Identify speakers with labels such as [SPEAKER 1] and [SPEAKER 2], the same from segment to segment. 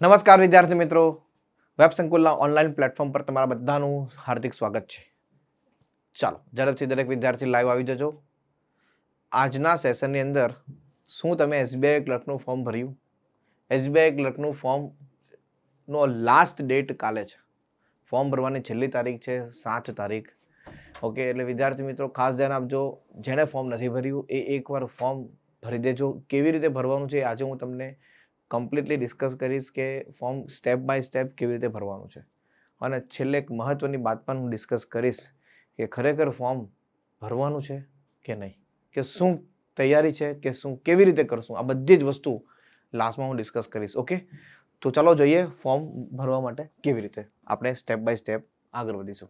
[SPEAKER 1] નમસ્કાર વિદ્યાર્થી મિત્રો. વેબ સંકુલના ઓનલાઈન પ્લેટફોર્મ પર તમારા બધાનું હાર્દિક સ્વાગત છે. ચાલો, ઝડપથી દરેક વિદ્યાર્થી લાઈવ આવી જજો. આજના સેશનની અંદર શું તમે એસબીઆઈ ક્લર્કનું ફોર્મ ભર્યું? એસબીઆઈ ક્લર્કનું ફોર્મનો લાસ્ટ ડેટ કાલે છે. ફોર્મ ભરવાની છેલ્લી તારીખ છે, સાત તારીખ. ઓકે એટલે વિદ્યાર્થી મિત્રો, ખાસ ધ્યાન આપજો, જેણે ફોર્મ નથી ભર્યું, એ એકવાર ફોર્મ ભરી દેજો. કેવી રીતે ભરવાનું છે આજે હું તમને કમ્પ્લીટલી ડિસ્કસ કરીશ કે ફોર્મ સ્ટેપ બાય સ્ટેપ કેવી રીતે ભરવાનું છે. અને છેલ્લે એક મહત્ત્વની વાત પણ હું ડિસ્કસ કરીશ કે ખરેખર ફોર્મ ભરવાનું છે કે નહીં? કે શું તૈયારી છે કે શું કેવી રીતે કરશું? આ બધી જ વસ્તુ લાસ્ટમાં હું ડિસ્કસ કરીશ ઓકે તો ચાલો જોઈએ ફોર્મ ભરવા માટે કેવી રીતે આપણે સ્ટેપ બાય સ્ટેપ આગળ વધીશું.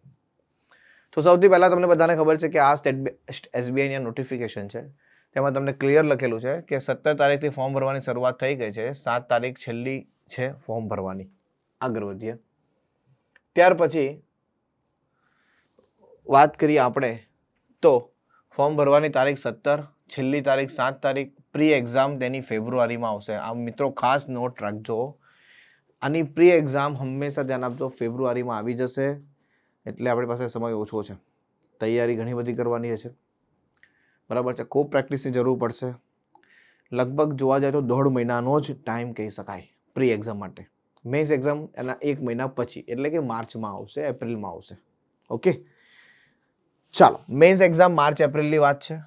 [SPEAKER 1] તો સૌથી પહેલાં તમને બધાને ખબર છે કે આ સ્ટેટ એસબીઆઈની નોટિફિકેશન છે. તેમાં તમને ક્લિયર લખેલું છે કે સત્તર તારીખથી ફોર્મ ભરવાની શરૂઆત થઈ ગઈ છે. સાત તારીખ છેલ્લી છે ફોર્મ ભરવાની. આગળ વધીએ. ત્યાર પછી વાત કરીએ આપણે તો ફોર્મ ભરવાની તારીખ સત્તર, છેલ્લી તારીખ સાત તારીખ પ્રી એક્ઝામ તેની ફેબ્રુઆરીમાં આવશે. આ મિત્રો ખાસ નોટ રાખજો. આની પ્રી એક્ઝામ હંમેશા ધ્યાન આપજો, ફેબ્રુઆરીમાં આવી જશે એટલે આપણી પાસે સમય ઓછો છે. તૈયારી ઘણી બધી કરવાની છે બરાબર છે. ખૂબ પ્રેક્ટિસની જરૂર પડશે. લગભગ જોવા જાય તો દોઢ મહિનાનો જ ટાઈમ કહી શકાય પ્રી એક્ઝામ માટે. મેન્સ એક્ઝામ એના એક મહિના પછી, એટલે કે માર્ચમાં આવશે, એપ્રિલમાં આવશે. ઓકે? ચાલો, મેન્સ એક્ઝામ માર્ચ એપ્રિલની વાત છે.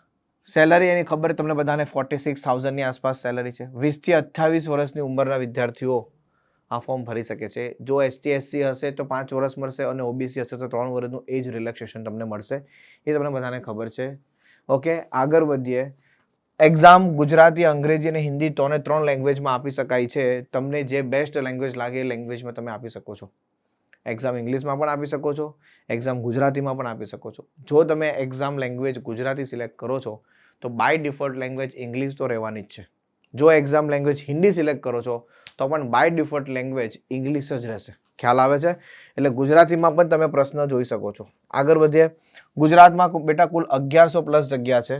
[SPEAKER 1] સેલરી એની ખબર તમને બધાને ફોર્ટી સિક્સ થાઉઝન્ડની આસપાસ સેલરી છે. વીસથી અઠ્ઠાવીસ વર્ષની ઉંમરના વિદ્યાર્થીઓ આ ફોર્મ ભરી શકે છે. જો એસટી એસસી હશે તો પાંચ વર્ષ મળશે અને ઓબીસી હશે તો ત્રણ વર્ષનું એજ રિલેક્સેશન તમને મળશે. એ તમને બધાને ખબર છે. ઓકે આગળ વધીએ. એક્ઝામ ગુજરાતી, અંગ્રેજી અને હિન્દી ત્રણે ત્રણ લેંગ્વેજમાં આપી શકાય છે. તમને જે બેસ્ટ લેંગ્વેજ લાગે એ લેંગ્વેજમાં તમે આપી શકો છો. એક્ઝામ ઇંગ્લિશમાં પણ આપી શકો છો. એક્ઝામ ગુજરાતીમાં પણ આપી શકો છો. જો તમે એક્ઝામ લેંગ્વેજ ગુજરાતી સિલેક્ટ કરો છો, તો બાય ડિફોલ્ટ લેંગ્વેજ ઇંગ્લિશ તો રહેવાની જ છે. જો એક્ઝામ લેંગ્વેજ હિન્દી સિલેક્ટ કરો છો, તો પણ બાય ડિફોલ્ટ લેંગ્વેજ ઇંગ્લિશ જ રહેશે. ખ્યાલ આવે છે. એટલે ગુજરાતીમાં પણ તમે પ્રશ્ન જોઈ શકો છો. આગળ વધીએ. ગુજરાતમાં બેટા કુલ અગિયારસો પ્લસ જગ્યા છે.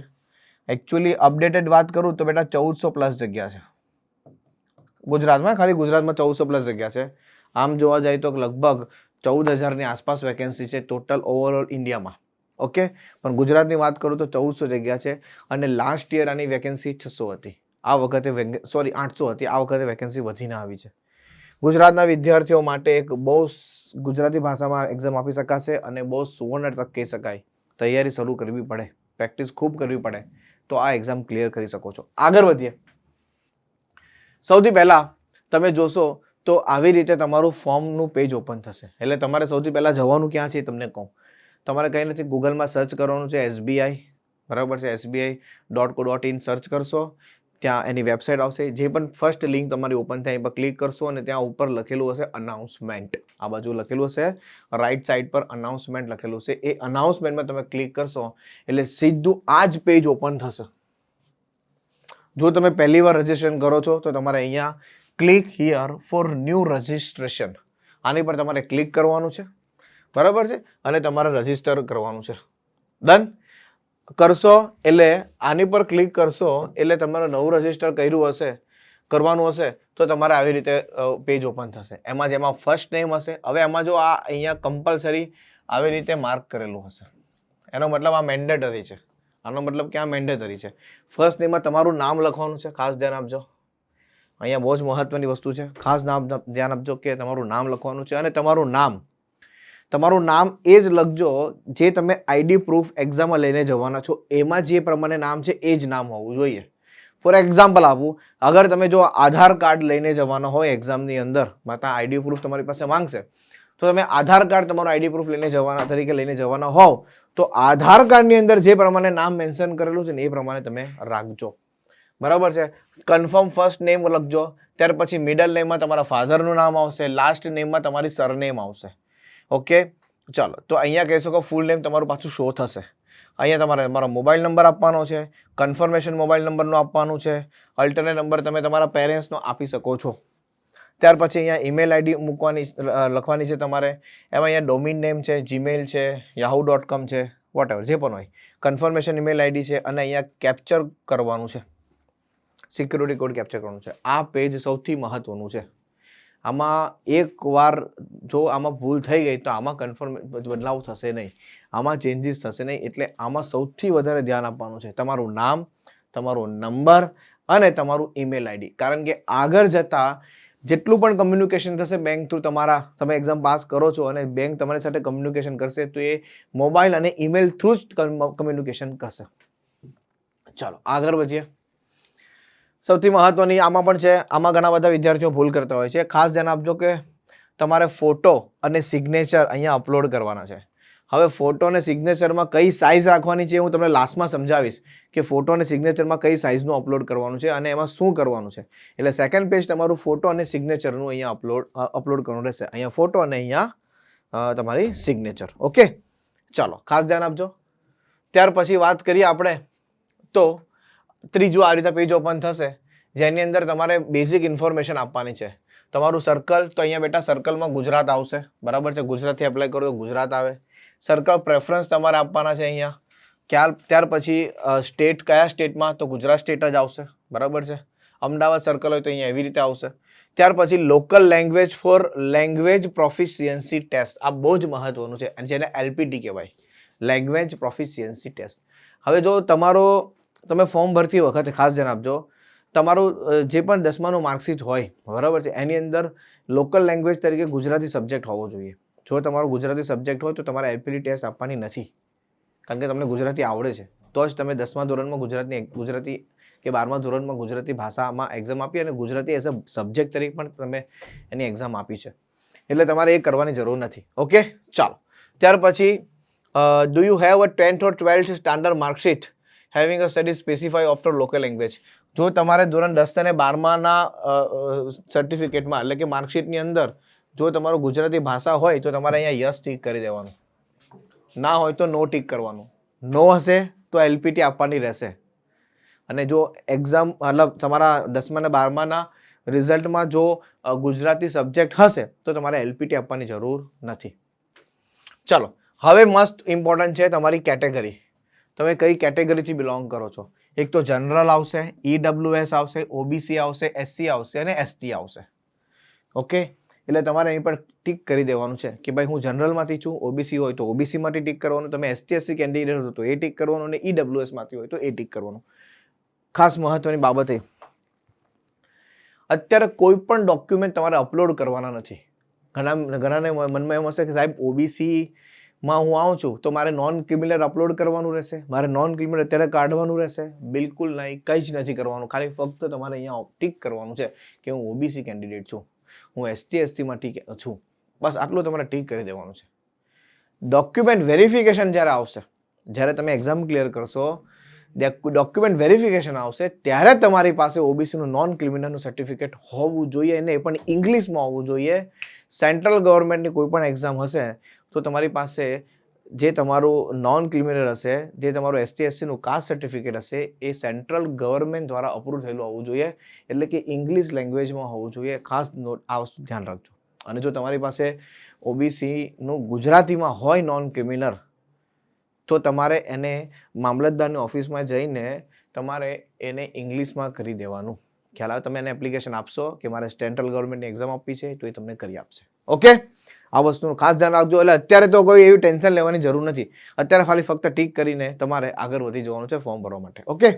[SPEAKER 1] એકચ્યુઅલી અપડેટેડ વાત કરું તો બેટા ચૌદસો પ્લસ જગ્યા છે. ગુજરાતમાં, ખાલી ગુજરાતમાં ચૌદસો પ્લસ જગ્યા છે. આમ જોવા જાય તો લગભગ ચૌદ હજારની આસપાસ વેકેન્સી છે ટોટલ ઓવરઓલ ઇન્ડિયામાં. ઓકે પણ ગુજરાતની વાત કરું તો ચૌદસો જગ્યા છે અને લાસ્ટ યર આની વેકેન્સી છસો હતી. આ વખતે સોરી આઠસો હતી. આ વખતે વેકેન્સી વધીને આવી છે. ગુજરાતના વિદ્યાર્થીઓ માટે એક બહુ ગુજરાતી ભાષામાં એક્ઝામ આપી શકાશે અને બહુ સુવર્ણ તક કહી શકાય. તૈયારી શરૂ કરવી પડે પ્રેક્ટિસ ખૂબ કરવી પડે, તો આ એક્ઝામ ક્લિયર કરી શકો છો. આગળ વધીએ. સૌથી પહેલાં તમે જોશો તો આવી રીતે તમારું ફોર્મનું પેજ ઓપન થશે. એટલે તમારે સૌથી પહેલાં જવાનું ક્યાં છે તમને કહું. તમારે કંઈ નથી, ગૂગલમાં સર્ચ કરવાનું છે એસબીઆઈ બરાબર છે SBI dot co dot in search કરશો. ત્યાં એની વેબસાઇટ આવશે. જે પણ ફર્સ્ટ લિંક તમારી ઓપન થાય એ પર ક્લિક કરશો અને ત્યાં ઉપર લખેલું હશે અનાઉન્સમેન્ટ આ બાજુ લખેલું હશે. રાઈટ સાઈડ પર અનાઉન્સમેન્ટ લખેલું છે એ અનાઉન્સમેન્ટમાં તમે ક્લિક કરશો એટલે સીધું આ જ પેજ ઓપન થશે. જો તમે પહેલી વાર રજીસ્ટ્રેશન કરો છો, તો તમારે અહીંયા click here for new registration આની પર તમારે ક્લિક કરવાનું છે. બરાબર છે? અને તમારે રજિસ્ટર કરવાનું છે. ડન કરશો એટલે આની પર ક્લિક કરશો એટલે તમારે નવું રજિસ્ટર કર્યું હશે, કરવાનું હશે, તો તમારે આવી રીતે પેજ ઓપન થશે. એમાં જેમાં ફર્સ્ટ નેમ હશે, હવે એમાં જો આ અહીંયા કમ્પલસરી આવી રીતે માર્ક કરેલું હશે. એનો મતલબ આ મેન્ડેટરી છે. આનો મતલબ કે આ મેન્ડેટરી છે. ફર્સ્ટ નેમમાં તમારું નામ લખવાનું છે, ખાસ ધ્યાન આપજો. અહીંયા બહુ જ મહત્વની વસ્તુ છે. ખાસ નામ ધ્યાન આપજો કે તમારું નામ લખવાનું છે અને તમારું નામ તમારું નામ એ જ લખજો જે તમે આઈડી પ્રૂફ એક્ઝામમાં લઈને જવાના છો. એમાં જે પ્રમાણે નામ છે એ જ નામ હોવું જોઈએ. ફોર એક્ઝામ્પલ આપું, અગર તમે જો આધાર કાર્ડ લઈને જવાના હોય એક્ઝામની અંદર, માતા આઈડી પ્રૂફ તમારી પાસે માંગશે, તો તમે આધાર કાર્ડ તમારું આઈડી પ્રૂફ લઈને જવાના, તરીકે લઈને જવાના હોવ, તો આધાર કાર્ડની અંદર જે પ્રમાણે નામ મેન્શન કરેલું છે ને એ પ્રમાણે તમે રાખજો. બરાબર છે? કન્ફર્મ ફર્સ્ટ નેમ લખજો, ત્યાર પછી મિડલ નેમમાં તમારા ફાધરનું નામ આવશે લાસ્ટ નેમમાં તમારી સરનેમ આવશે. ઓકે? ચાલો, તો અહીંયા કહી શકો ફૂલ નેમ તમારું પાછું શો થશે. અહીંયા તમારે તમારો મોબાઈલ નંબર આપવાનો છે કન્ફર્મેશન મોબાઈલ નંબરનો આપવાનું છે અલ્ટરનેટ નંબર તમે તમારા પેરેન્ટ્સનો આપી શકો છો. ત્યાર પછી અહીંયા ઈમેલ આઈડી મૂકવાની લખવાની છે તમારે. એમાં અહીંયા ડોમિન નેમ છે જીમેલ છે યાહુ ડોટ કોમ છે વોટ જે પણ હોય. કન્ફર્મેશન ઈમેલ આઈડી છે અને અહીંયા કેપ્ચર કરવાનું છે. સિક્યુરિટી કોડ કેપ્ચર કરવાનું છે. આ પેજ સૌથી મહત્વનું છે. આમાં એક વાર જો આમાં ભૂલ થઈ ગઈ તો આમાં કન્ફર્મ બદલાવ થશે નહીં. આમાં ચેન્જીસ થશે નહીં એટલે આમાં સૌથી વધારે ધ્યાન આપવાનું છે તમારું નામ, તમારો નંબર અને તમારું ઈમેલ આઈડી કારણ કે આગળ જતાં જેટલું પણ કમ્યુનિકેશન થશે બેંક થ્રુ તમારા, તમે એક્ઝામ પાસ કરો છો અને બેંક તમારી સાથે કમ્યુનિકેશન કરશે તો એ મોબાઈલ અને ઈમેલ થ્રુ જ કમ્યુનિકેશન કરશે. ચાલો આગળ વધીએ. સૌથી મહત્વની આમાં પણ છે, આમાં ઘણા બધા વિદ્યાર્થીઓ ભૂલ કરતા હોય છે. ખાસ ધ્યાન આપજો કે તમારે ફોટો અને સિગ્નેચર અહીંયા અપલોડ કરવાના છે. હવે ફોટો અને સિગ્નેચરમાં કઈ સાઇઝ રાખવાની છે હું તમને લાસ્ટમાં સમજાવીશ કે ફોટો અને સિગ્નેચરમાં કઈ સાઇઝનું અપલોડ કરવાનું છે અને એમાં શું કરવાનું છે. એટલે સેકન્ડ પેજ તમારું ફોટો અને સિગ્નેચરનું અહીંયા અપલોડ અપલોડ કરવાનું રહેશે. અહીંયા ફોટો અને અહીંયા તમારી સિગ્નેચર ઓકે ચાલો, ખાસ ધ્યાન આપજો. ત્યાર પછી વાત કરીએ આપણે. તો ત્રીજું આ રીતે પેજ ઓપન થશે, જેની અંદર તમારે બેઝિક ઇન્ફોર્મેશન આપવાની છે. તમારું સર્કલ તો અહીંયા બેટા સર્કલમાં ગુજરાત આવશે. બરાબર છે? ગુજરાતથી એપ્લાય કરો તો ગુજરાત આવે. સર્કલ પ્રેફરન્સ તમારે આપવાના છે અહીંયા. ક્યાર, ત્યાર પછી સ્ટેટ કયા સ્ટેટમાં તો ગુજરાત સ્ટેટ જ આવશે. બરાબર છે? અમદાવાદ સર્કલ હોય તો અહીંયા એવી રીતે આવશે. ત્યાર પછી local language for language proficiency test આ બહુ જ મહત્વનું છે અને જેને એલપીટી કહેવાય. લેંગ્વેજ પ્રોફિશિયન્સી ટેસ્ટ હવે જો તમારો તમે ફોર્મ ભરતી વખતે ખાસ ધ્યાન આપજો. તમારું જે પણ દસમાનું માર્કશીટ હોય, બરાબર છે, એની અંદર લોકલ લેંગ્વેજ તરીકે ગુજરાતી સબ્જેક્ટ હોવો જોઈએ. જો તમારો ગુજરાતી સબ્જેક્ટ હોય તો તમારે એલપીડી ટેસ્ટ આપવાની નથી. કારણ કે તમને ગુજરાતી આવડે છે. તો જ તમે દસમા ધોરણમાં ગુજરાતની ગુજરાતી કે બારમા ધોરણમાં ગુજરાતી ભાષામાં એક્ઝામ આપી અને ગુજરાતી એઝ અ સબ્જેક્ટ તરીકે પણ તમે એની એક્ઝામ આપી છે. એટલે તમારે એ કરવાની જરૂર નથી. ઓકે? ચાલો. ત્યાર પછી do you have a tenth or twelfth standard marksheet having a study specify of local language જો તમારે ધોરણ દસ અને બારમાના સર્ટિફિકેટમાં એટલે કે માર્કશીટની અંદર જો તમારું ગુજરાતી ભાષા હોય, તો તમારે અહીંયા યસ ટીક કરી દેવાનું. ના હોય તો નો ટીક કરવાનું. નો હશે તો એલપીટી આપવાની રહેશે. અને જો એક્ઝામ મતલબ તમારા દસમા અને બારમાના રિઝલ્ટમાં જો ગુજરાતી સબ્જેક્ટ હશે, તો તમારે એલપીટી આપવાની જરૂર નથી. ચલો, હવે મસ્ત ઇમ્પોર્ટન્ટ છે તમારી કેટેગરી. તમે કઈ કેટેગરીથી બિલોંગ કરો છો? એક તો જનરલ આવશે ઈડબ્લ્યુએસ આવશે ઓબીસી આવશે એસસી આવશે અને એસટી આવશે. ઓકે એટલે તમારે અહીં પર ટીક કરી દેવાનું છે કે ભાઈ હું જનરલમાંથી છું ઓબીસી હોય તો ઓબીસીમાંથી ટીક કરવાનું, તમે એસટી એસસી કેન્ડિડેટ હતો તો એ ટીક કરવાનું અને ઈડબ્લ્યુએસમાંથી હોય તો એ ટીક કરવાનું. ખાસ મહત્વની બાબત એ. અત્યારે કોઈ પણ ડોક્યુમેન્ટ તમારે અપલોડ કરવાના નથી. ઘણા, ઘણાને મનમાં એમ હશે કે સાહેબ ઓબીસી માં હું આવું છું, તો મારે નોન ક્રિમિનલ અપલોડ કરવાનું રહેશે. મારે નોન ક્રિમિનલ અત્યારે કાઢવાનું રહેશે. બિલકુલ નહીં, કંઈ જ નથી કરવાનું. ખાલી ફક્ત તમારે અહીંયા ટીક કરવાનું છે કે હું ઓબીસી કેન્ડિડેટ છું. હું એસટી એસટીમાં ટીક છું. બસ આટલું તમારે ટીક કરી દેવાનું છે. ડોક્યુમેન્ટ વેરિફિકેશન જ્યારે આવશે, જ્યારે તમે એક્ઝામ ક્લિયર કરશો ડોક્યુમેન્ટ વેરિફિકેશન આવશે, ત્યારે તમારી પાસે ઓબીસીનું નોન ક્રિમિનલનું સર્ટિફિકેટ હોવું જોઈએ અને એ પણ ઇંગ્લિશમાં હોવું જોઈએ. સેન્ટ્રલ ગવર્મેન્ટની કોઈ પણ એક્ઝામ હશે તો તમારી પાસે જે તમારું નોન ક્રિમિનલ હશે, જે તમારું એસટી એસસીનું કાસ્ટ સર્ટિફિકેટ હશે, એ સેન્ટ્રલ ગવર્મેન્ટ દ્વારા અપ્રૂવ થયેલું હોવું જોઈએ. એટલે કે ઇંગ્લિશ લેંગ્વેજમાં હોવું જોઈએ. ખાસ આ વસ્તુ ધ્યાન રાખજો. અને જો તમારી પાસે ઓબીસીનું ગુજરાતીમાં હોય નોન ક્રિમિનલ તો તમારે એને મામલતદારની ઓફિસમાં જઈને તમારે એને ઇંગ્લિશમાં કરી દેવાનું. ખ્યાલ આવે, તમે એને એપ્લિકેશન આપશો કે મારે સેન્ટ્રલ ગવર્મેન્ટની એક્ઝામ આપવી છે, તો એ તમને કરી આપશે. ઓકે આ વસ્તુનું ખાસ ધ્યાન રાખજો. એટલે અત્યારે તો કોઈ એવી ટેન્શન લેવાની જરૂર નથી. અત્યારે ખાલી ફક્ત ટીક કરીને તમારે આગળ વધી જવાનું છે ફોર્મ ભરવા માટે. ઓકે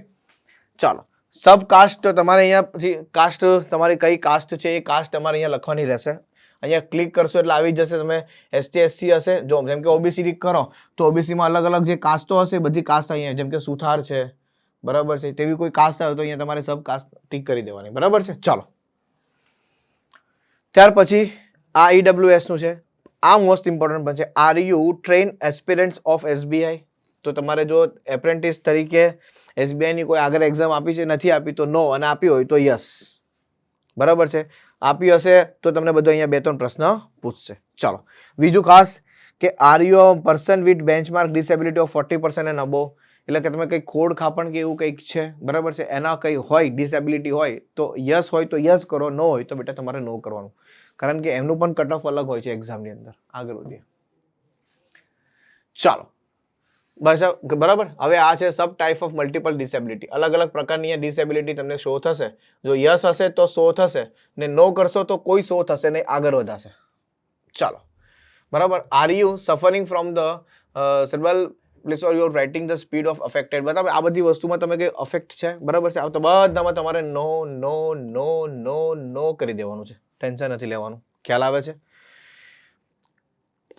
[SPEAKER 1] ચાલો. સબ કાસ્ટ તમારે અહીંયા પછી કાસ્ટ તમારી કઈ કાસ્ટ છે, એ કાસ્ટ તમારે અહીંયા લખવાની રહેશે. અહીંયા ક્લિક કરશો એટલે આવી જશે તમે. એસટી એસસી હશે. જો, જેમ કે ઓબીસી કરો, તો ઓબીસીમાં અલગ અલગ જે કાસ્ટો હશે બધી કાસ્ટ અહીંયા, જેમ કે સુથાર છે બરાબર છે? તેવી કોઈ કાસ્ટ આવે તો અહીંયા તમારે સબ કાસ્ટ ટીક કરી દેવાની. બરાબર છે? ચાલો. ત્યાર પછી આ ઈડબ્લ્યુએસનું છે. આ મોસ્ટ ઇમ્પોર્ટન્ટ પણ છે. Are you train aspirants of SBI તો તમારે જો એપ્રેન્ટિસ તરીકે એસબીઆઈની કોઈ આગળ એક્ઝામ આપી છે, નથી આપી, તો નો અને આપી હોય તો યસ બરાબર છે? આપી હશે તો તમને બધો અહીંયા બે ત્રણ પ્રશ્ન પૂછશે. ચાલો. બીજું ખાસ કે are you person with benchmark disability of forty percent and above એટલે કે તમે કંઈક ખોડ ખાપણ કે એવું કંઈક છે? બરાબર છે? એના કંઈ હોય ડિસેબિલિટી હોય, તો યસ હોય તો યસ કરો નો હોય તો બેટા તમારે નો કરવાનું. કારણ કે એમનું પણ કટ ઓફ અલગ હોય છે એક્ઝામની અંદર. આગળ વધીએ. ચાલો. બરાબર? હવે આ છે sub type of multiple disability અલગ અલગ પ્રકારની ડિસેબિલિટી તમને શો થશે. જો યસ હશે તો શો થશે. ને નો કરશો તો કોઈ શો થશે નહીં, આગળ વધાશે. ચાલો. બરાબર? Are you suffering from the cerebral palsy or you writing the speed of affected. બરાબર આ બધી વસ્તુમાં તમે કઈ અફેક્ટ છે? બરાબર છે? આ તો બધામાં તમારે નો નો નો નો નો કરી દેવાનું છે. ટેન્શન નથી લેવાનું. ખ્યાલ આવે છે?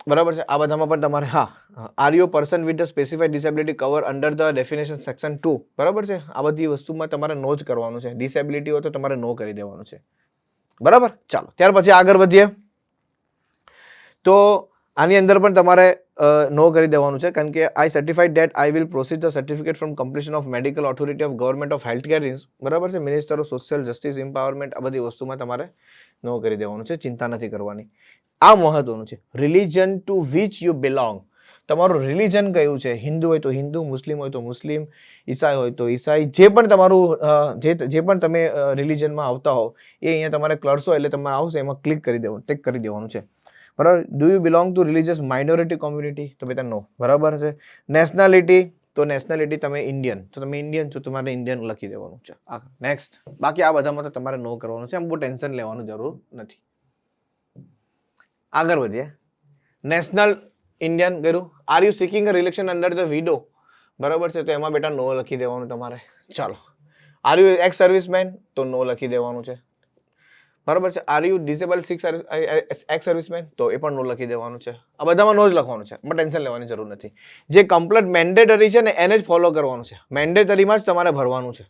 [SPEAKER 1] બરાબર છે? આ બધામાં પણ તમારે, હા are you person with the specified disability cover under the definition section two બરાબર છે? આ બધી વસ્તુમાં તમારે નો જ કરવાનું છે. ડિસેબિલિટી હોય તો તમારે નો કરી દેવાનું છે. બરાબર? ચાલો, ત્યાર પછી આગળ વધીએ. તો આની અંદર પણ તમારે નો કરી દેવાનું છે. કારણ કે I certified that I will proceed the certificate from completion of medical authority of government of health care બરાબર છે? Minister of social justice empowerment આ બધી વસ્તુમાં તમારે નો કરી દેવાનું છે. ચિંતા નથી કરવાની. આ મહત્વનું છે. Religion to which you belong તમારું રિલિજન કયું છે? હિન્દુ હોય તો હિન્દુ, મુસ્લિમ હોય તો મુસ્લિમ, ઈસાઈ હોય તો ઈસાઈ. જે પણ તમારું જે જે પણ તમે રિલિજનમાં આવતા હો, એ અહીંયા તમારે ક્લર્સો એટલે તમારે આવશે, એમાં ક્લિક કરી દેવાનું ટિક કરી દેવાનું છે. બરાબર? Do you belong to religious minority community તો બેટા નો બરાબર છે? નેશનાલિટી તો નેશનાલિટી તમે ઇન્ડિયન તો તમે ઇન્ડિયન છો, તમારે ઇન્ડિયન લખી દેવાનું. છે આ નેક્સ્ટ બાકી આ બધામાં તો તમારે નો કરવાનું છે. આમ બહુ ટેન્શન લેવાનું જરૂર નથી. આગળ વધીએ. નેશનલ ઇન્ડિયન કર્યું are you seeking a relaxation under the widow બરાબર છે? તો એમાં બેટા નો લખી દેવાનું તમારે. ચાલો. આર યુ એક્સ સર્વિસમેન તો નો લખી દેવાનું છે. બરાબર છે? Are you disable six ex serviceman તો એ પણ નો લખી દેવાનું છે. આ બધામાં નો જ લખવાનું છે પણ ટેન્શન લેવાની જરૂર નથી. જે કમ્પ્લેટ મેન્ડેટરી છે ને, એને જ ફોલો કરવાનું છે. મેન્ડેટરીમાં જ તમારે ભરવાનું છે.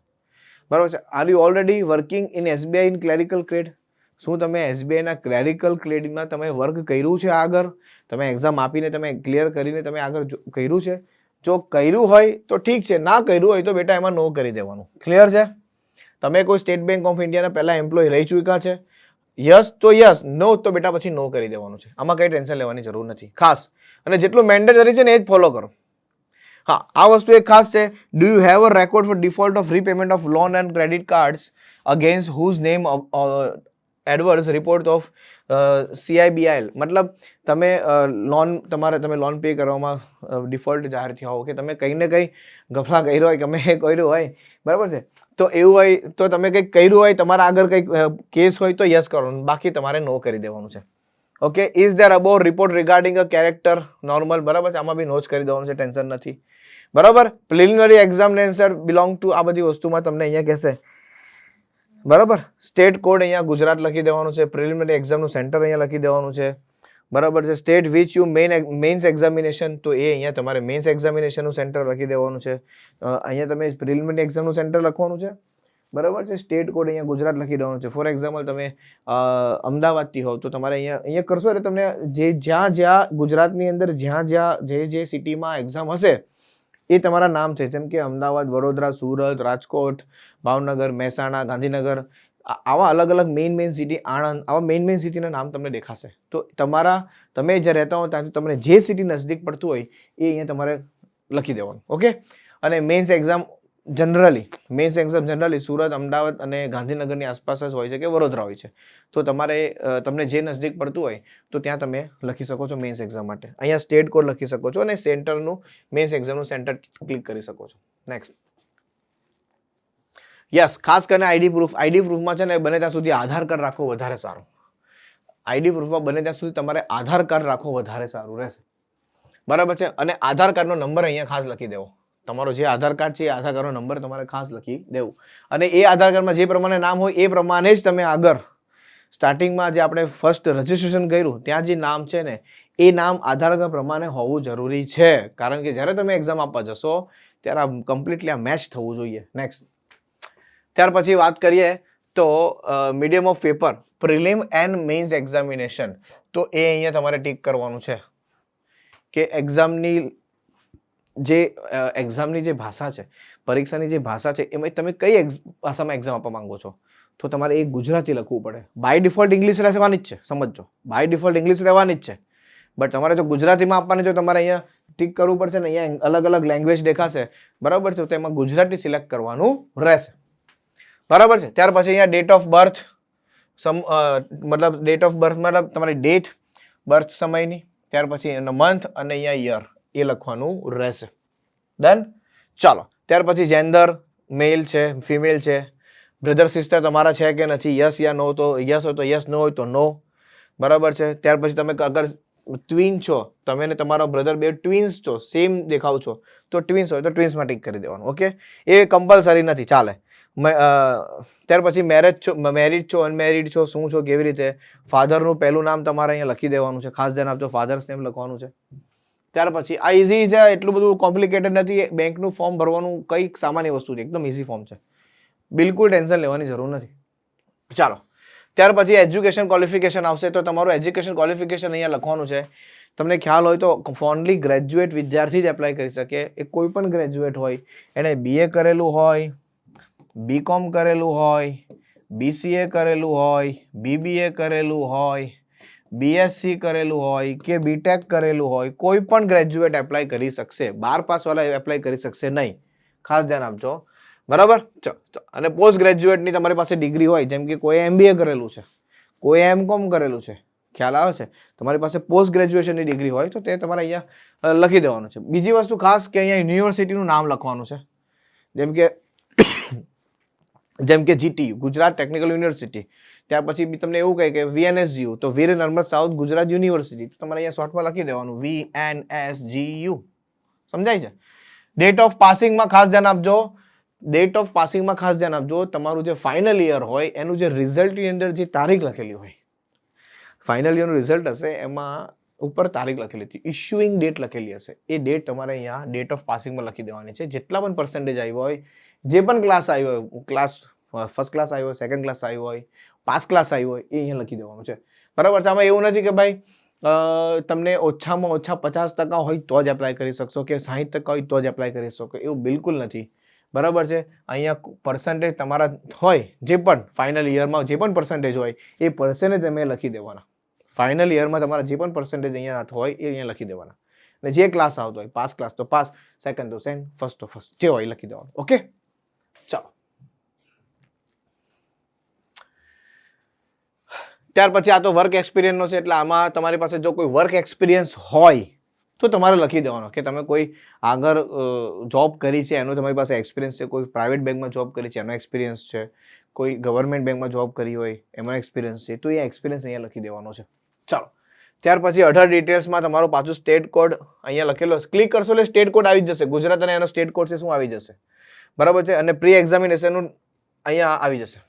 [SPEAKER 1] બરાબર છે? Are you already working in SBI in clerical CRED શું તમે એસબીઆઈના ક્લેરિકલ ક્રેડિટમાં તમે વર્ક કર્યું છે આગળ? તમે એક્ઝામ આપીને તમે ક્લિયર કરીને તમે આગળ કર્યું છે? જો કર્યું હોય તો ઠીક છે, ના કર્યું હોય તો બેટા એમાં નો કરી દેવાનું. ક્લિયર છે? તમે કોઈ સ્ટેટ બેંક ઓફ ઇન્ડિયાના પહેલાં એમ્પ્લોય રહી ચૂક્યા છે? યસ તો યસ નો તો બેટા પછી નો કરી દેવાનું છે. આમાં કંઈ ટેન્શન લેવાની જરૂર નથી. ખાસ. અને જેટલું મેન્ડેટરી છે ને એ જ ફોલો કરો. હા, આ વસ્તુ એક ખાસ છે. Do you have a record for default of repayment of loan and credit cards against whose name adverse report of CIBIL મતલબ, તમે લોન તમારે, તમે લોન પે કરવામાં ડિફોલ્ટ જાહેર થયા હો કે તમે કંઈ ને કંઈ ગફલા કર્યો હોય ગમે એ કર્યું હોય. બરાબર છે? તો એવું હોય, તો તમે કંઈક કર્યું હોય, તમારા આગળ કંઈક કેસ હોય, તો યસ કરો. બાકી તમારે નો કરી દેવાનું છે. Okay is there about report regarding a character normal બરાબર છે? આમાં બી નો જ કરી દેવાનું છે ટેન્શન નથી. બરાબર? પ્રિલિમિનરી એક્ઝામિનેશન બિલોંગ ટુ આ બધી વસ્તુમાં તમને અહીંયા કહેશે. બરાબર? સ્ટેટ કોડ અહીંયા ગુજરાત લખી દેવાનું છે પ્રિલિમિનરી એક્ઝામનું સેન્ટર અહીંયા લખી દેવાનું છે. બરાબર છે. State which you main mains examination તો એ અહીંયા તમારે મેઇન્સ એક્ઝામિનેશનનું સેન્ટર લખી દેવાનું છે. અહીંયા તમે પ્રિલિમિનરી એક્ઝામનું સેન્ટર લખવાનું છે. બરાબર છે? સ્ટેટ કોડ અહીંયા ગુજરાત લખી દેવાનું છે. ફોર એક્ઝામ્પલ તમે અમદાવાદથી હોવ તો તમારે અહીંયા અહીંયા કરશો એટલે તમને જે જ્યાં જ્યાં ગુજરાતની અંદર જ્યાં જ્યાં જે જે સિટીમાં એક્ઝામ હશે, એ તમારા નામ છે. જેમ કે અમદાવાદ, વડોદરા, સુરત, રાજકોટ, ભાવનગર, મહેસાણા, ગાંધીનગર આવા અલગ અલગ મેઇન મેઇન સિટી આણંદ, આવા મેઇન મેઇન સિટીના નામ તમને દેખાશે. તો તમારા, તમે જે રહેતા હો ત્યાંથી તમને જે સિટી નજદીક પડતું હોય, એ અહીંયા તમારે લખી દેવાનું ઓકે અને mains exam generally mains exam generally Surat, Ahmedabad અને ગાંધીનગરની આસપાસ જ હોય છે કે વડોદરા હોય છે. તો તમારે તમને જે નજદીક પડતું હોય, તો ત્યાં તમે લખી શકો છો મેઇન્સ એક્ઝામ માટે. અહીંયા સ્ટેટ કોડ લખી શકો છો અને સેન્ટરનું મેઇન્સ એક્ઝામનું સેન્ટર ક્લિક કરી શકો છો. નેક્સ્ટ યસ ખાસ કરીને આઈડી પ્રૂફ આઈડી પ્રૂફમાં છે ને બને ત્યાં સુધી આધાર કાર્ડ રાખવો વધારે સારું. આઈડી પ્રૂફમાં બને ત્યાં સુધી તમારે આધાર કાર્ડ રાખવો વધારે સારું રહેશે. બરાબર છે? અને આધાર કાર્ડનો નંબર અહીંયા ખાસ લખી દેવો. તમારો જે આધાર કાર્ડ છે એ આધાર કાર્ડનો નંબર તમારે ખાસ લખી દેવું. અને એ આધાર કાર્ડમાં જે પ્રમાણે નામ હોય એ પ્રમાણે જ તમે આગળ સ્ટાર્ટિંગમાં જે આપણે ફર્સ્ટ રજિસ્ટ્રેશન કર્યું, ત્યાં જે નામ છે ને, એ નામ આધાર કાર્ડ પ્રમાણે હોવું જરૂરી છે. કારણ કે જ્યારે તમે એક્ઝામ આપવા જશો, ત્યારે કમ્પ્લીટલી આ મેચ થવું જોઈએ. નેક્સ્ટ ત્યાર પછી વાત કરીએ તો medium of paper prelim and mains examination તો એ અહીંયા તમારે ટીક કરવાનું છે કે એક્ઝામની જે એક્ઝામની જે ભાષા છે, પરીક્ષાની જે ભાષા છે, એમાં તમે કઈ ભાષામાં એક્ઝામ આપવા માંગો છો? તો તમારે એ ગુજરાતી લખવું પડે. બાય ડિફોલ્ટ ઇંગ્લિશ રહેવાની જ છે સમજો બાય ડિફોલ્ટ ઇંગ્લિશ રહેવાની જ છે. બટ તમારે જો ગુજરાતીમાં આપવાની જો તમારે અહીંયા ટીક કરવું પડશે ને, અહીંયા અલગ અલગ લેંગ્વેજ દેખાશે. બરાબર છે? તો એમાં ગુજરાતી સિલેક્ટ કરવાનું રહેશે. બરાબર છે? ત્યાર પછી અહીંયા ડેટ ઓફ બર્થ સમ મતલબ ડેટ ઓફ બર્થ મતલબ તમારી ડેટ બર્થ સમયની, ત્યાર પછી એનો મંથ અને અહીંયા યર એ લખવાનું રહેશે. ડન ચાલો, ત્યાર પછી જેન્ડર મેલ છે ફિમેલ છે. બ્રધર સિસ્ટર તમારા છે કે નથી? યસ યા નો તો યસ હોય તો યસ નો હોય તો નો બરાબર છે? ત્યાર પછી તમે અગર ટ્વિન છો, તમે ને તમારો બ્રધર બે ટ્વિન્સ છો સેમ દેખાવ છો, તો ટ્વિન્સ હોય તો ટ્વિન્સમાં ટીક કરી દેવાનું ઓકે એ કમ્પલસરી નથી, ચાલે. ત્યાર પછી મેરેજ છો મેરિડ છો અનમેરિડ છો, શું છો, કેવી રીતે? ફાધરનું પહેલું નામ તમારે અહીંયા લખી દેવાનું છે. ખાસ ધ્યાન આપજો ફાધર્સ નેમ લખવાનું છે. ત્યાર પછી, આ ઇઝી છે, એટલું બધું કોમ્પ્લિકેટેડ નથી. બેંકનું ફોર્મ ભરવાનું કંઈક સામાન્ય વસ્તુ છે, એકદમ ઇઝી ફોર્મ છે. બિલકુલ ટેન્શન લેવાની જરૂર નથી. ચાલો, ત્યાર પછી એજ્યુકેશન ક્વોલિફિકેશન આવશે. તો તમારું એજ્યુકેશન ક્વોલિફિકેશન અહીંયા લખવાનું છે. તમને ખ્યાલ હોય તો ફોનલી ગ્રેજ્યુએટ વિદ્યાર્થી જ એપ્લાય કરી શકે. એ કોઈ પણ ગ્રેજ્યુએટ હોય એણે બીએ કરેલું હોય બીકોમ કરેલું હોય બીસીએ કરેલું હોય બીબીએ કરેલું હોય બીએસસી કરેલું હોય કે બીટેક કરેલું હોય, કોઈ પણ ગ્રેજ્યુએટ એપ્લાય કરી શકશે. બાર પાસવાળા એપ્લાય કરી શકશે નહીં. ખાસ ધ્યાન આપજો બરાબર. અને પોસ્ટ ગ્રેજ્યુએટની તમારી પાસે ડિગ્રી હોય, જેમ કે કોઈ એમબીએ કરેલું છે, કોઈ એમ કોમ કરેલું છે, ખ્યાલ આવે છે? તમારી પાસે પોસ્ટ ગ્રેજ્યુએશનની ડિગ્રી હોય, તો તે તમારે અહીંયા લખી દેવાનું છે. બીજી વસ્તુ ખાસ કે અહીંયા યુનિવર્સિટીનું નામ લખવાનું છે. જેમ કે જેમ કે જીટીયુ ગુજરાત ટેકનિકલ યુનિવર્સિટી ત્યાર પછી બી તમને એવું કહે કે વીએનએસજીયુ તો વીર નર્મદ સાઉથ ગુજરાત યુનિવર્સિટી તો તમારે અહીંયા શોર્ટમાં લખી દેવાનું V N S G U સમજાય છે? ડેટ ઓફ પાસિંગમાં ખાસ ધ્યાન આપજો. ડેટ ઓફ પાસિંગમાં ખાસ ધ્યાન આપજો. તમારું જે ફાઇનલ યર હોય, એનું જે રિઝલ્ટની અંદર જે તારીખ લખેલી હોય. ફાઇનલ યરનું રિઝલ્ટ હશે, એમાં ઉપર તારીખ લખેલી હતી. ઇશ્યુઇંગ ડેટ લખેલી હશે. એ ડેટ તમારે અહીંયા ડેટ ઓફ પાસિંગમાં લખી દેવાની છે. જેટલા પણ પર્સન્ટેજ આવ્યો હોય જે પણ ક્લાસ આવ્યો હોય ક્લાસ ફર્સ્ટ ક્લાસ આવ્યો હોય સેકન્ડ ક્લાસ આવ્યો હોય પાસ ક્લાસ આવ્યો હોય, એ અહીંયા લખી દેવાનું છે. બરાબર છે? આમાં એવું નથી કે ભાઈ તમને ઓછામાં ઓછા પચાસ ટકા હોય તો જ એપ્લાય કરી શકશો કે સાહીઠ ટકા હોય તો જ એપ્લાય કરી શકો એવું બિલકુલ નથી. બરાબર છે? અહીંયા પર્સન્ટેજ તમારા હોય, જે પણ ફાઇનલ યરમાં જે પણ પર્સન્ટેજ હોય, એ પર્સન્ટેજ તમે લખી દેવાના. ફાઇનલ યરમાં તમારા જે પણ પર્સન્ટેજ અહીંયા હોય, એ અહીંયા લખી દેવાના. અને જે ક્લાસ આવતો હોય પાસ ક્લાસ તો પાસ સેકન્ડ તો સેકન્ડ ફર્સ્ટ તો ફર્સ્ટ જે હોય લખી દેવાનું. ઓકે ચાલો. ત્યાર પછી આ તો વર્ક એક્સપિરિયન્સનો છે, એટલે આમાં તમારી પાસે જો કોઈ વર્ક એક્સપિરિયન્સ હોય, તો તમારે લખી દેવાનો કે તમે કોઈ આગળ જોબ કરી છે, એનો તમારી પાસે એક્સપિરિયન્સ છે, કોઈ પ્રાઇવેટ બેંકમાં જોબ કરી છે, એનો એક્સપિરિયન્સ છે, કોઈ ગવર્મેન્ટ બેંકમાં જોબ કરી હોય એમાં એક્સપિરિયન્સ છે, તો એ એક્સપિરિયન્સ અહીંયા લખી દેવાનો છે. ચાલો. ત્યાર પછી અઢાર ડિટેલ્સમાં તમારો પાછું સ્ટેટ કોડ અહીંયા લખેલો ક્લિક કરશો એટલે સ્ટેટ કોડ આવી જશે. ગુજરાત અને એનો સ્ટેટ કોડ છે, શું આવી જશે? બરાબર છે? અને પ્રી એક્ઝામિનેશનનું અહીંયા આવી જશે.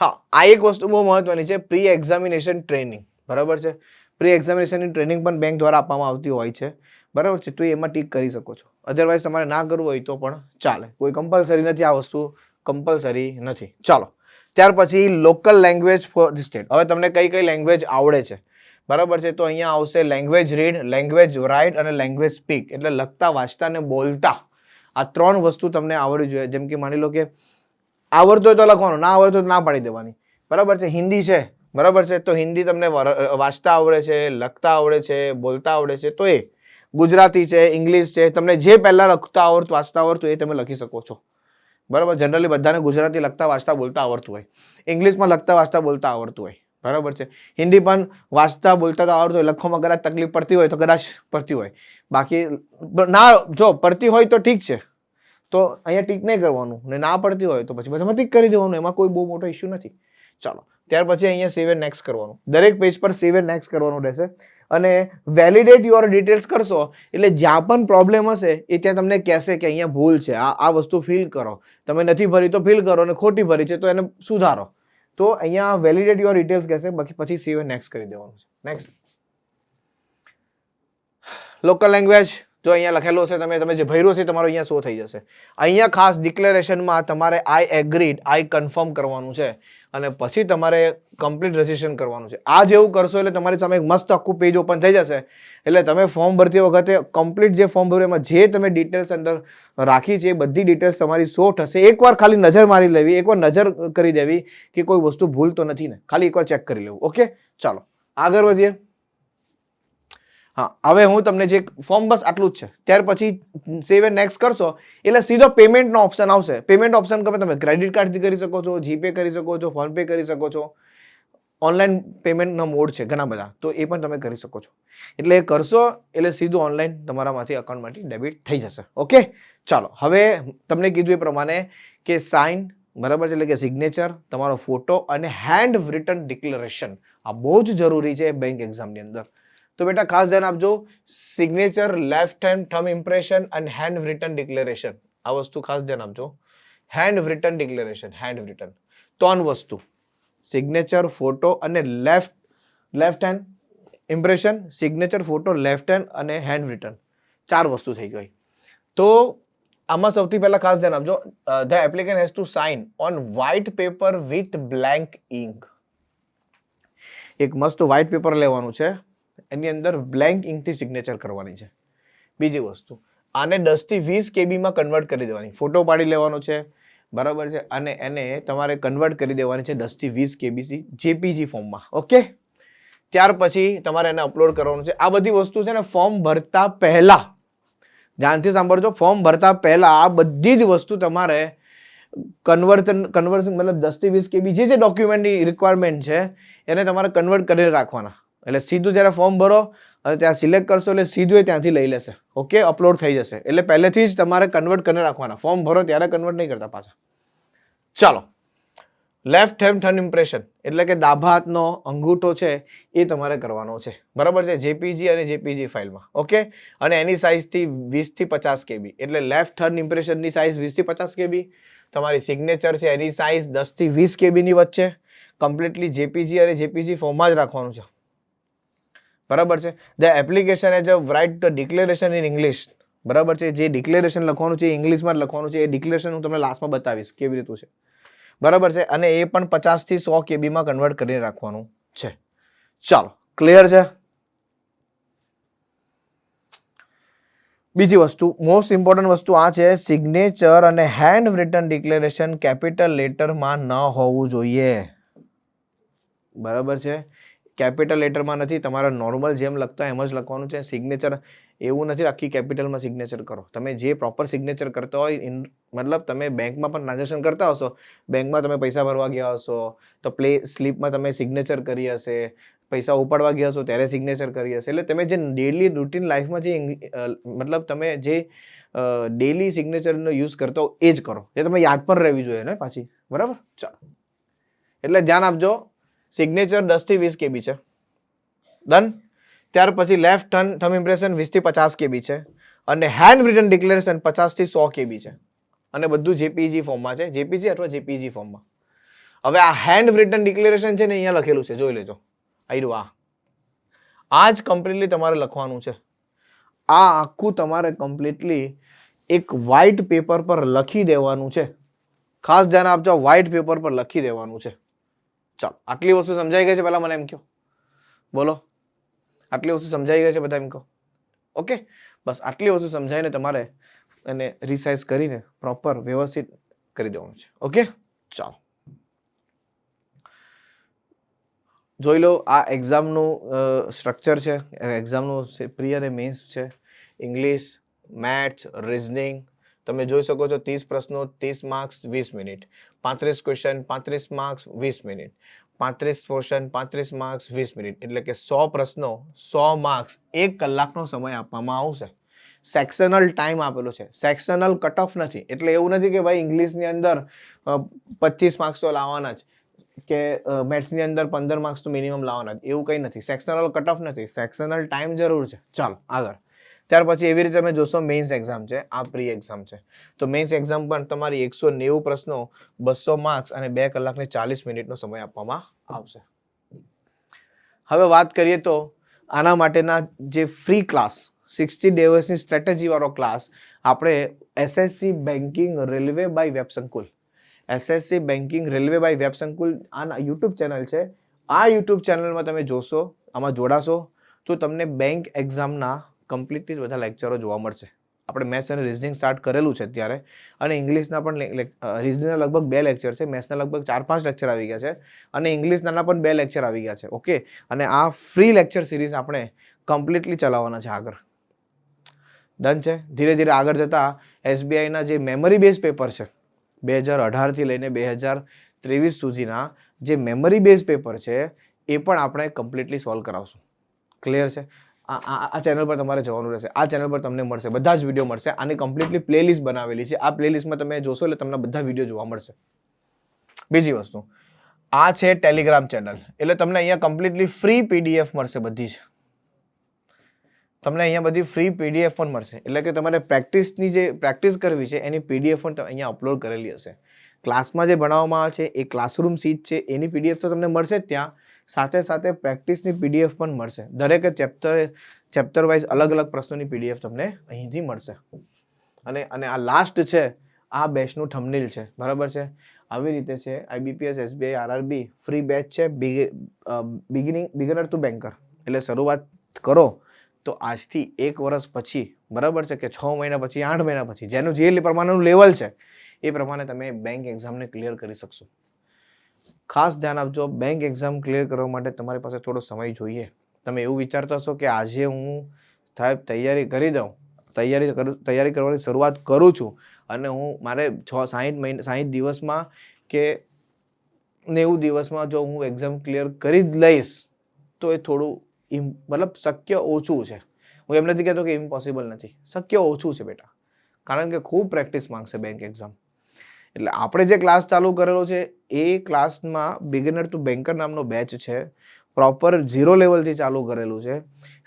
[SPEAKER 1] હા, આ એક વસ્તુ બહુ મહત્વની છે પ્રી એક્ઝામિનેશન ટ્રેનિંગ બરાબર છે? પ્રી એક્ઝામિનેશનની ટ્રેનિંગ પણ બેંક દ્વારા આપવામાં આવતી હોય છે. બરાબર છે? તો એમાં ટીક કરી શકો છો. અધરવાઇઝ તમારે ના કરવું હોય તો પણ ચાલે. કોઈ કમ્પલસરી નથી આ વસ્તુ. કમ્પલસરી નથી. ચાલો. ત્યાર પછી local language for the state હવે તમને કઈ કઈ લેંગ્વેજ આવડે છે? બરાબર છે? તો અહીંયા આવશે લેંગ્વેજ રીડ લેંગ્વેજ રાઇટ અને લેંગ્વેજ સ્પીક એટલે લખતા, વાંચતા અને બોલતા. આ ત્રણ વસ્તુ તમને આવડવી જોઈએ. જેમ કે માની લો કે આવડતો હોય તો લખવાનું, ના આવડતો તો ના પાડી દેવાની. બરાબર છે? હિન્દી છે. બરાબર છે? તો હિન્દી તમને વાંચતા આવડે છે, લખતા આવડે છે, બોલતા આવડે છે, તો એ. ગુજરાતી છે, ઇંગ્લિશ છે, તમને જે પહેલાં લખતા આવડતું, વાંચતા આવડતું એ તમે લખી શકો છો. બરાબર? જનરલી બધાને ગુજરાતી લખતા, વાંચતા, બોલતા આવડતું હોય. ઇંગ્લિશમાં લખતા, વાંચતા, બોલતા આવડતું હોય. બરાબર છે. હિન્દી પણ વાંચતા, બોલતા તો આવડતું હોય, લખવામાં કદાચ તકલીફ પડતી હોય તો કદાચ પડતી હોય. બાકી ના, જો પડતી હોય તો ઠીક છે. તો અહીંયા ટીક નહીં કરવાનું ને ના પડતી હોય તો પછી બધામાં ટીક કરી દેવાનું, એમાં કોઈ બહુ મોટો ઇશ્યુ નથી. ચાલો, ત્યાર પછી અહીંયા સેવ એન્ડ નેક્સ્ટ કરવાનું. દરેક પેજ પર સેવ એન્ડ નેક્સ્ટ કરવાનું રહેશે. અને વેલિડેટ યોર ડિટેલ્સ કરશો, એટલે જ્યાં પણ પ્રોબ્લેમ હશે, એ ત્યાં તમને કહેશે કે અહીંયા ભૂલ છે. આ આ વસ્તુ ફિલ કરો. તમે નથી ભરી તો ફિલ કરો અને ખોટી ભરી છે તો એને સુધારો. તો અહીંયા વેલિડેટ યોર ડિટેલ્સ કહેશે, બાકી પછી સેવ નેક્સ્ટ કરી દેવાનું છે. નેક્સ્ટ લોકલ લેંગ્વેજ જો અહીંયા લખેલો હશે તમે તમે જે ભર્યો હશે તમારો અહીંયા શો થઈ જશે. અહીંયા ખાસ ડિક્લેરેશનમાં તમારે આઈ એગ્રીડ આઈ કન્ફર્મ કરવાનું છે. અને પછી તમારે કમ્પ્લીટ રજિસ્ટ્રેશન કરવાનું છે. આ જેવું કરશો એટલે તમારી સામે એક મસ્ત આખું પેજ ઓપન થઈ જશે. એટલે તમે ફોર્મ ભરતી વખતે કમ્પ્લીટ જે ફોર્મ ભર્યું એમાં જે તમે ડિટેલ્સ અંદર રાખી છે એ બધી ડિટેલ્સ તમારી શો થશે. એકવાર ખાલી નજર મારી લેવી, એકવાર નજર કરી દેવી કે કોઈ વસ્તુ ભૂલ તો નથી ને. ખાલી એકવાર ચેક કરી લેવું. ઓકે ચાલો. આગળ વધીએ. હા, હવે હું તમને જે ફોર્મ બસ આટલું જ છે. ત્યાર પછી સેવ એન્ડ નેક્સ્ટ કરશો, એટલે સીધો પેમેન્ટનો ઓપ્શન આવશે. પેમેન્ટ ઓપ્શન તમે તમે ક્રેડિટ કાર્ડથી કરી શકો છો જીપે કરી શકો છો ફોનપે કરી શકો છો. ઓનલાઈન પેમેન્ટના મોડ છે ઘણા બધા, તો એ પણ તમે કરી શકો છો. એટલે એ કરશો, એટલે સીધું ઓનલાઈન તમારામાંથી અકાઉન્ટમાંથી ડેબિટ થઈ જશે. ઓકે ચાલો, હવે તમને કીધું એ પ્રમાણે કે સાઇન બરાબર છે, એટલે કે સિગ્નેચર તમારો ફોટો અને હેન્ડ રિટર્ન ડિક્લેરેશન આ બહુ જ જરૂરી છે બેંક એક્ઝામની અંદર. તો બેટા, ખાસ ધ્યાન આપજો. Signature left hand thumb impression અને હેન્ડ રિટન ડિક્લેરેશન આ વસ્તુ ખાસ ધ્યાન આપજો. Hand return declaration handwritten ત્રણ વસ્તુ. સિગ્નેચર ફોટો અને left left hand impression signature photo left hand અને હેન્ડ રિટન ચાર વસ્તુ થઈ ગઈ. તો આમાં સૌથી પહેલા ખાસ ધ્યાન આપજો. The applicant has to sign on white paper with black ink એક મસ્ત વ્હાઇટ પેપર લેવાનું છે. એની અંદર બ્લેન્ક ઇંકથી સિગ્નેચર કરવાની છે. બીજી વસ્તુ, આને દસથી વીસ કેબીમાં કન્વર્ટ કરી દેવાની. ફોટો પાડી લેવાનો છે, બરાબર છે? અને એને તમારે કન્વર્ટ કરી દેવાની છે દસથી વીસ કેબીસી જેપીજી ફોર્મમાં ઓકે ત્યાર પછી તમારે એને અપલોડ કરવાનું છે. આ બધી વસ્તુ છે ને ફોર્મ ભરતા પહેલાં, ધ્યાનથી સાંભળજો ફોર્મ ભરતા પહેલાં આ બધી જ વસ્તુ તમારે કન્વર્ટન કન્વર્શન મતલબ દસથી વીસ કેબી જે જે ડોક્યુમેન્ટની રિક્વાયરમેન્ટ છે, એને તમારે કન્વર્ટ કરીને રાખવાના. એટલે સીધું જ્યારે ફોર્મ ભરો અને ત્યાં સિલેક્ટ કરશો એટલે સીધું એ ત્યાંથી લઈ લેશે. ઓકે અપલોડ થઈ જશે. એટલે પહેલેથી જ તમારે કન્વર્ટ કરીને રાખવાના. ફોર્મ ભરો ત્યારે કન્વર્ટ નહીં કરતા પાછા. ચાલો. લેફ્ટ હેન્ડ થર્ન ઇમ્પ્રેશન એટલે કે ડાભા હાથનો અંગૂઠો છે એ તમારે કરવાનો છે. બરાબર છે? જેપીજી અને જેપીજી ફાઇલમાં ઓકે અને એની સાઇઝથી વીસથી પચાસ કેબી એટલે લેફ્ટ થર્ન ઇમ્પ્રેશનની સાઇઝ વીસથી પચાસ કેબી તમારી સિગ્નેચર છે એની સાઇઝ દસથી વીસ કેબીની વચ્ચે. કમ્પ્લીટલી જેપીજી અને જેપીજી ફોર્મમાં જ રાખવાનું છે. બરાબર છે? The application as a write the declaration in English બરાબર છે? જે ડિક્લેરેશન લખવાનું છે ઇંગ્લિશમાં જ લખવાનું છે. એ ડિક્લેરેશન હું તમને લાસ્ટમાં બતાવીશ કેવી રીતનું છે. બરાબર છે? અને એ પણ પચાસથી સો કેબીમાં કન્વર્ટ કરીને રાખવાનું છે. ચાલો ક્લિયર છે? બીજી વસ્તુ મોસ્ટ ઇમ્પોર્ટન્ટ વસ્તુ આ છે સિગ્નેચર અને હેન્ડ રિટર્ન ડિક્લેરેશન કેપિટલ લેટરમાં ન હોવું જોઈએ. બરાબર છે? કેપિટલ લેટરમાં નથી, તમારે નોર્મલ જેમ લખતા એમ જ લખવાનું છે. સિગ્નેચર એવું નથી, આખી કેપિટલમાં સિગ્નેચર કરો. તમે જે પ્રોપર સિગ્નેચર કરતા હોય, ઇન મતલબ તમે બેંકમાં પણ ટ્રાન્ઝેક્શન કરતા હશો, બેંકમાં તમે પૈસા ભરવા ગયા હશો, તો પ્લે સ્લીપમાં તમે સિગ્નેચર કરી હશે, પૈસા ઉપાડવા ગયા હશો, ત્યારે સિગ્નેચર કરી હશે. એટલે તમે જે ડેલી રૂટીન લાઈફમાં જે મતલબ તમે જે ડેલી સિગ્નેચરનો યુઝ કરતા હો, એ જ કરો. એ તમે યાદ પણ રહેવી જોઈએ ને પાછી. બરાબર? ચાલો. એટલે ધ્યાન આપજો સિગ્નેચર દસથી વીસ કેબી છે. ડન ત્યાર પછી લેફ્ટ ટર્ન થમ ઇમ્પ્રેશન વીસથી પચાસ કેબી છે. અને હેન્ડ રિટન ડિક્લેરેશન પચાસથી સો કેબી છે. અને બધું જેપીજી ફોર્મમાં છે. જેપીજી અથવા જેપીજી ફોર્મમાં હવે આ હેન્ડ રિટન ડિક્લેરેશન છે ને અહીંયા લખેલું છે. જોઈ લેજો. આયરું, આ. આ જ કમ્પ્લીટલી તમારે લખવાનું છે. આ આખું તમારે કમ્પ્લીટલી એક વ્હાઇટ પેપર પર લખી દેવાનું છે. ખાસ ધ્યાન આપજો વ્હાઇટ પેપર પર લખી દેવાનું છે. ચાલો, આટલી વસ્તુ સમજાઈ ગઈ છે, પહેલા મને એમ કહો. બોલો. આટલી વસ્તુ સમજાઈ ગઈ છે, બધા એમ કહો. ઓકે? બસ, આટલી વસ્તુ સમજાવીને તમારે એને રિસાઇઝ કરીને પ્રોપર વ્યવસ્થિત કરી દેવાનું છે. ઓકે? ચાલો. જોઈ લો, આ એક્ઝામનું સ્ટ્રક્ચર છે. એક્ઝામનું પ્રી અને મેન્સ છે. ઇંગ્લિશ મેથ્સ રિઝનિંગ તમે જોઈ શકો છો ત્રીસ પ્રશ્નો, ત્રીસ માર્ક્સ વીસ મિનિટ પાંત્રીસ ક્વેશ્ચન પાંત્રીસ માર્ક્સ વીસ મિનિટ પાંત્રીસ પોર્શન પાંત્રીસ માર્ક્સ વીસ મિનિટ એટલે કે સો પ્રશ્નો, સો માર્ક્સ એક કલાકનો સમય આપવામાં આવશે. સેક્શનલ ટાઈમ આપેલો છે. સેક્શનલ કટ ઓફ નથી. એટલે એવું નથી કે ભાઈ ઇંગ્લિશની અંદર પચીસ માર્ક્સ તો લાવવાના જ. કે મેથ્સની અંદર પંદર માર્ક્સ તો મિનિમમ લાવવાના જ. એવું કંઈ નથી. સેક્શનલ કટ ઓફ નથી. સેક્શનલ ટાઈમ જરૂર છે. ચાલો, આગળ. ત્યાર પછી એવી રીતે તમે જોશો મેઇન્સ એક્ઝામ છે, આ પ્રી એક્ઝામ છે. તો મેઇન્સ એક્ઝામ પણ તમારી એકસો નેવું પ્રશ્નો, બસો માર્ક્સ અને બે કલાકને ચાલીસ મિનિટનો સમય આપવામાં આવશે. હવે વાત કરીએ તો આના માટેના જે ફ્રી ક્લાસ સિક્સટી ડેવર્સની સ્ટ્રેટેજીવાળો ક્લાસ આપણે SSC banking railway by web Sankul. SSC banking railway by web Sankul આના યુટ્યુબ ચેનલ છે. આ યુટ્યુબ ચેનલમાં તમે જોશો, આમાં જોડાશો, તો તમને બેંક એક્ઝામના કમ્પ્લીટલી બધા લેક્ચરો જોવા મળશે. આપણે મેથ્સ અને રિઝનિંગ સ્ટાર્ટ કરેલું છે અત્યારે. અને ઇંગ્લિશના પણ રિઝનિંગના લગભગ બે લેક્ચર છે. મેથ્સના લગભગ ચાર પાંચ લેક્ચર આવી ગયા છે. અને ઇંગ્લિશના પણ બે લેક્ચર આવી ગયા છે. ઓકે અને આ ફ્રી લેક્ચર સિરીઝ આપણે કમ્પ્લીટલી ચલાવવાના છે આગળ. ડન છે? ધીરે ધીરે આગળ જતાં એસબીઆઈના જે મેમરી બેઝ પેપર છે, બે હજાર અઢારથી લઈને બે હજાર ત્રેવીસ સુધીના જે મેમરી બેઝ પેપર છે, એ પણ આપણે કમ્પ્લીટલી સોલ્વ કરાવશું. ક્લિયર છે? આ ચેનલ પર તમારે જવાનું રહેશે. આ ચેનલ પર તમને મળશે. બધા જ વીડિયો મળશે. આની કમ્પ્લીટલી પ્લેલિસ્ટ બનાવેલી છે. આ પ્લેલિસ્ટમાં તમે જોશો એટલે તમને બધા વીડિયો જોવા મળશે. બીજી વસ્તુ. આ છે ટેલિગ્રામ ચેનલ એટલે તમને અહીંયા કમ્પ્લીટલી ફ્રી પીડીએફ મળશે બધી જ. તમને અહીંયા બધી ફ્રી પીડીએફ પણ મળશે. એટલે કે તમારે પ્રેક્ટિસની જે પ્રેક્ટિસ કરવી છે, એની પીડીએફ પણ અહીંયા અપલોડ કરેલી હશે. ક્લાસમાં જે ભણાવવામાં આવે છે, એ ક્લાસરૂમ સીટ છે, એની પીડીએફ તો તમને મળશે ત્યાં. સાથે સાથે પ્રેક્ટિસની પીડીએફ પણ મળશે. દરેક ચેપ્ટર ચેપ્ટર વાઇઝ અલગ અલગ પ્રશ્નોની પીડીએફ તમને અહીંથી મળશે. અને અને આ લાસ્ટ છે, આ બેચનું થમનેલ છે. બરાબર છે? આવી રીતે છે IBPS SBI RRB free batch છે બિગિનિંગ બિગનર ટુ બેન્કર એટલે શરૂઆત કરો તો આજથી એક વર્ષ પછી, બરાબર છે કે છ મહિના પછી, આઠ મહિના પછી, જેનું જે પ્રમાણેનું લેવલ છે એ પ્રમાણે તમે બેંક એક્ઝામને ક્લિયર કરી શકશો. ખાસ ધ્યાન આપજો બેંક એક્ઝામ ક્લિયર કરવા માટે તમારી પાસે થોડો સમય જોઈએ. તમે એવું વિચારતા હશો કે આજે હું સાહેબ તૈયારી કરી દઉં, તૈયારી કરું, તૈયારી કરવાની શરૂઆત કરું છું અને હું મારે છ, સાહીઠ મહિના, સાહીઠ દિવસમાં કે નેવું દિવસમાં જો હું એક્ઝામ ક્લિયર કરી જ લઈશ, તો એ થોડું ઇમ મતલબ શક્ય ઓછું છે. હું એમ નથી કહેતો કે ઇમ્પોસિબલ નથી. શક્ય ઓછું છે બેટા. કારણ કે ખૂબ પ્રેક્ટિસ માંગશે બેંક એક્ઝામ એટલે આપણે જે ક્લાસ ચાલુ કરેલો છે, એ ક્લાસમાં બિગિનર ટુ બેન્કર નામનો બેચ છે. પ્રોપર ઝીરો લેવલથી ચાલુ કરેલું છે.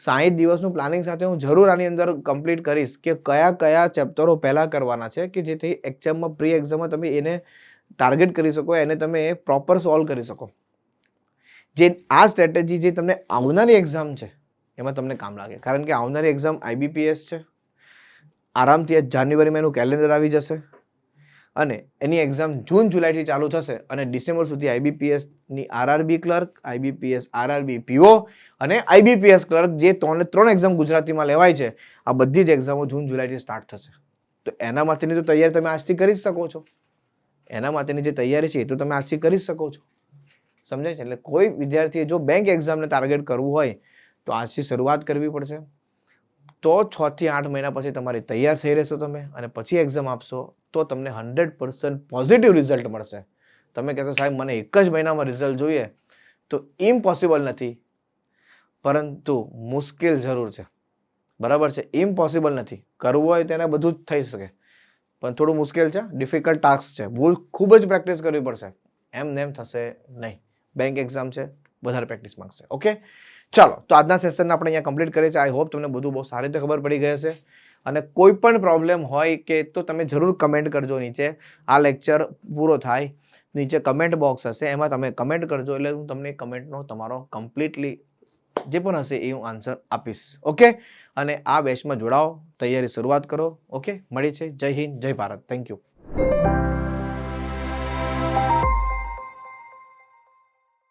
[SPEAKER 1] સાહીઠ દિવસનું પ્લાનિંગ સાથે હું જરૂર આની અંદર કમ્પ્લીટ કરીશ કે કયા કયા ચેપ્ટરો પહેલાં કરવાના છે કે જેથી એક્ઝામમાં પ્રી એક્ઝામમાં તમે એને ટાર્ગેટ કરી શકો, એને તમે પ્રોપર સોલ્વ કરી શકો. જે આ સ્ટ્રેટેજી જે તમને આવનારી એક્ઝામ છે, એમાં તમને કામ લાગે. કારણ કે આવનારી એક્ઝામ આઈબીપીએસ છે. આરામથી જાન્યુઆરીમાં એનું કેલેન્ડર આવી જશે. અને એની એક્ઝામ જૂન, જુલાઈથી ચાલુ થશે અને ડિસેમ્બર સુધી આઈબીપીએસની RRB clerk IBPS RRB PO અને આઈબીપીએસ ક્લર્ક જે ત્રણ ત્રણ એક્ઝામ ગુજરાતીમાં લેવાય છે, આ બધી જ એક્ઝામો જૂન, જુલાઈથી સ્ટાર્ટ થશે. તો એના માટેની તો તૈયારી તમે આજથી કરી જ શકો છો. એના માટેની જે તૈયારી છે એ તો તમે આજથી કરી જ શકો છો. સમજાય છે? એટલે કોઈ વિદ્યાર્થીએ જો બેંક એક્ઝામને ટાર્ગેટ કરવું હોય, તો આજથી શરૂઆત કરવી પડશે. તો છ થી આઠ મહિના પછી તમારી તૈયાર થઈ રહેશો તમે અને પછી એક્ઝામ આપશો. તો તમને હંડ્રેડ પર્સન્ટ પોઝિટિવ રિઝલ્ટ મળશે. તમે કહેશો, સાહેબ, મને એક જ મહિનામાં રિઝલ્ટ જોઈએ. તો ઇમ્પોસિબલ નથી. પરંતુ મુશ્કેલ જરૂર છે. બરાબર છે? ઇમ્પોસિબલ નથી. કરવું હોય તેને બધું જ થઈ શકે. પણ થોડું મુશ્કેલ છે ડિફિકલ્ટ ટાસ્ક છે. બહુ ખૂબ જ પ્રેક્ટિસ કરવી પડશે. એમ નેમ થશે નહીં. બેંક એક્ઝામ છે, વધારે પ્રેક્ટિસ માંગશે. ઓકે ચાલો, તો આજના સેશનને આપણે અહીંયા કમ્પ્લીટ કરીએ છીએ. આઈ હોપ તમને બધું બહુ સારી રીતે ખબર પડી ગઈ હશે. અને કોઈ પણ પ્રોબ્લેમ હોય કે તો તમે જરૂર કમેન્ટ કરજો નીચે. આ લેક્ચર પૂરો થાય. નીચે કમેન્ટ બોક્સ હશે, એમાં તમે કમેન્ટ કરજો એટલે હું તમને કમેન્ટનો તમારો કમ્પ્લીટલી જે પણ હશે એ હું આન્સર આપીશ. ઓકે અને આ બેચમાં જોડાઓ. તૈયારી શરૂઆત કરો. ઓકે મળી છે જય હિન્દ, જય ભારત. Thank you